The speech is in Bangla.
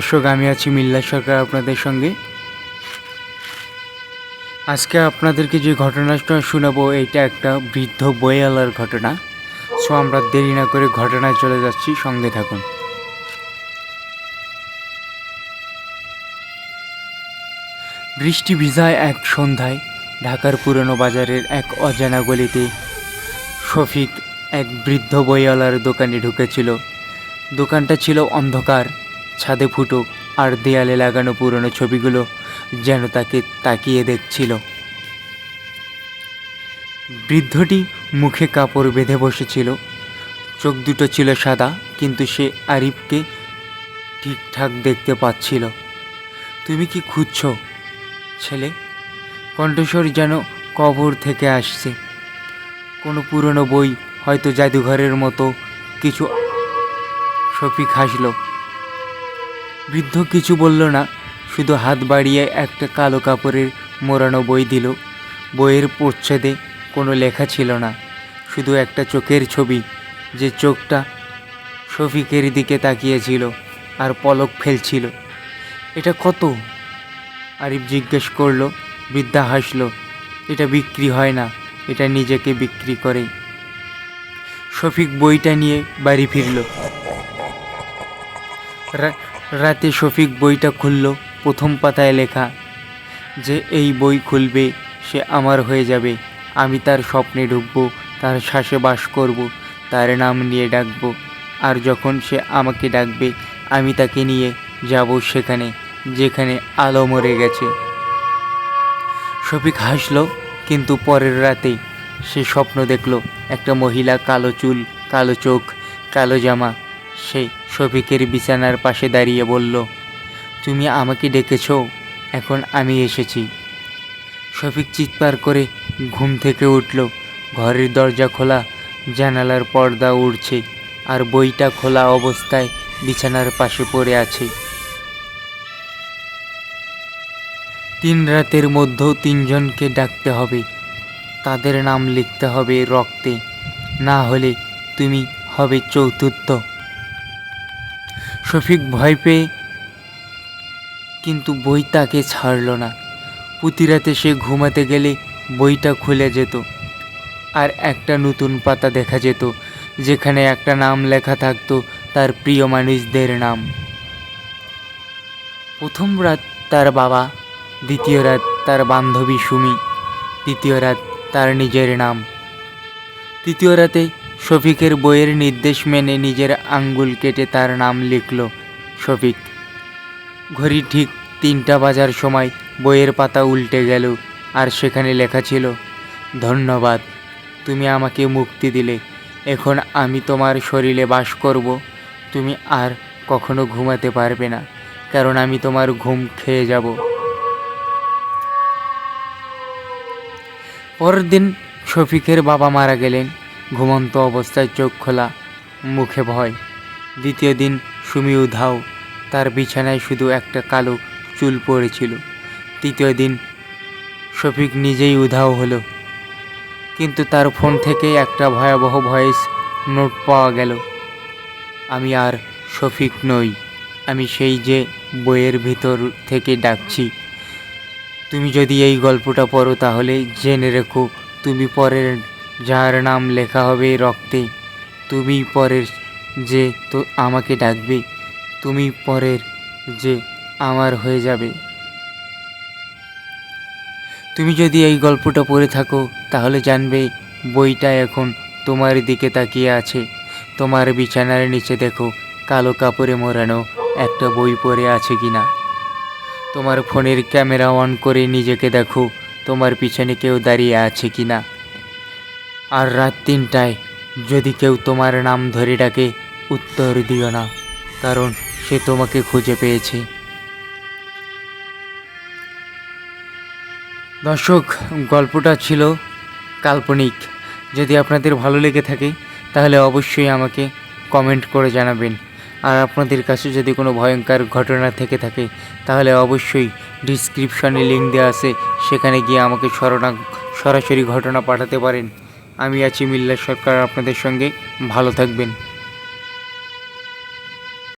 দর্শক, আমি আছি মিল্লা সরকার আপনাদের সঙ্গে। আজকে আপনাদেরকে যে ঘটনাটা শোনাবো এটা একটা বৃদ্ধ বইয়ালার ঘটনা সো আমরা দেরি না করে ঘটনায় চলে যাচ্ছি সঙ্গে থাকুন বৃষ্টি ভিজায় এক সন্ধ্যায় ঢাকার পুরনো বাজারের এক অজানা গলিতে শফিক এক বৃদ্ধ বইওয়ালার দোকানে ঢুকেছিল দোকানটা ছিল অন্ধকার ছাদে ফুটো আর দেয়ালে লাগানো পুরনো ছবিগুলো যেন তাকে তাকিয়ে দেখছিল। বৃদ্ধটি মুখে কাপড় বেঁধে বসেছিল। চোখ দুটো ছিল সাদা, কিন্তু সে আরিফকে ঠিকঠাক দেখতে পাচ্ছিল। তুমি কি খুঁজছো, ছেলে? কণ্ঠস্বর যেন কবর থেকে আসছে। কোনো পুরনো বই হয়তো জাদুঘরের মতো কিছু শফিক হাসল। বৃদ্ধ কিছু বলল না, শুধু হাত বাড়িয়ে একটা কালো কাপড়ের মোড়ানো বই দিল। বইয়ের প্রচ্ছেদে কোনো লেখা ছিল না, শুধু একটা চোখের ছবি, যে চোখটা শফিকের দিকে তাকিয়েছিল আর পলক ফেলছিল। এটা কত? আরিফ জিজ্ঞেস করল। বৃদ্ধা হাসলো। এটা বিক্রি হয় না, এটা নিজেকে বিক্রি করে। শফিক বইটা নিয়ে বাড়ি ফিরল। রাতে শফিক বইটা খুলল, প্রথম পাতায় লেখা, যে এই বই খুলবে, সে আমার হয়ে যাবে। আমি তার স্বপ্নে ঢুকবো, তার শ্বাসে বাস করব, তার নাম নিয়ে ডাকবো। আর যখন সে আমাকে ডাকবে, আমি তাকে নিয়ে যাব সেখানে, যেখানে আলো মরে গেছে। শফিক হাসলো, কিন্তু পরের রাতে সে স্বপ্ন দেখল, একটা মহিলা কালো চুল, কালো চোখ, কালো জামা সে শফিকের বিছানার পাশে দাঁড়িয়ে বলল, তুমি আমাকে ডেকেছো, এখন আমি এসেছি। শফিক চিৎকার করে ঘুম থেকে উঠল। ঘরের দরজা খোলা, জানালার পর্দা উড়ছে, আর বইটা খোলা অবস্থায় বিছানার পাশে পড়ে আছে। তিন রাতের মধ্যেও তিনজনকে ডাকতে হবে। তাদের নাম লিখতে হবে রক্তে। না হলে তুমি হবে চতুর্থ। শফিক ভয় পেয়ে কিন্তু বই তাকে ছাড়ল না। প্রতি রাতে সে ঘুমাতে গেলে বইটা খুলে যেত আর একটা নতুন পাতা দেখা যেত, যেখানে একটা নাম লেখা থাকতো তার প্রিয় মানুষদের নাম। প্রথম রাত তার বাবা, দ্বিতীয় রাত তার বান্ধবী সুমি, তৃতীয় রাত তার নিজের নাম। তৃতীয় রাতে শফিকের বইয়ের নির্দেশ মেনে নিজের আঙ্গুল কেটে তার নাম লিখল, শফিক। ঘড়ি ঠিক তিনটা বাজার সময় বইয়ের পাতা উল্টে গেল আর সেখানে লেখা ছিল, ধন্যবাদ, তুমি আমাকে মুক্তি দিলে। এখন আমি তোমার শরীরে বাস করব। তুমি আর কখনো ঘুমাতে পারবে না, কারণ আমি তোমার ঘুম খেয়ে যাব। পরের দিন শফিকের বাবা মারা গেলেন। ঘুমন্ত অবস্থায় চোখ খোলা, মুখে ভয়। দ্বিতীয় দিন সুমি উধাও তার বিছানায় শুধু একটা কালো চুল পড়েছিল। তৃতীয় দিন শফিক নিজেই উধাও হলো। কিন্তু তার ফোন থেকে একটা ভয়াবহ ভয়েস নোট পাওয়া গেল। আমি আর শফিক নই, আমি সেই যে বইয়ের ভিতর থেকে ডাকছি। তুমি যদি এই গল্পটা পড়ো তাহলে জেনে রেখো, তুমি পরের যার নাম লেখা হবে রক্তে। তুমি পরের যে তো আমাকে ডাকবে, তুমি পরের যে আমার হয়ে যাবে। তুমি যদি এই গল্পটা পড়ে থাকো, তাহলে জানবে বইটা এখন তোমার দিকে তাকিয়ে আছে। তোমার বিছানার নিচে দেখো, কালো কাপড়ে মোড়ানো একটা বই পড়ে আছে কি না তোমার ফোনের ক্যামেরা অন করে নিজেকে দেখো, তোমার পিছনে কেউ দাঁড়িয়ে আছে কিনা। আর রাত তিনটায় যদি কেউ তোমার নাম ধরে ডাকে, উত্তর দিও না, কারণ সে তোমাকে খুঁজে পেয়েছে। দর্শক, গল্পটা ছিল কাল্পনিক। যদি আপনাদের ভালো লেগে থাকে, তাহলে অবশ্যই আমাকে কমেন্ট করে জানাবেন। আর আপনাদের কাছে যদি কোনো ভয়ঙ্কর ঘটনা থেকে থাকে, তাহলে অবশ্যই ডিসক্রিপশনে লিঙ্ক দেওয়া আছে, সেখানে গিয়ে আমাকে সরনা সরাসরি ঘটনা পাঠাতে পারেন। আমি আছি মিল্লা সরকার আপনাদের সঙ্গে ভালো থাকবেন।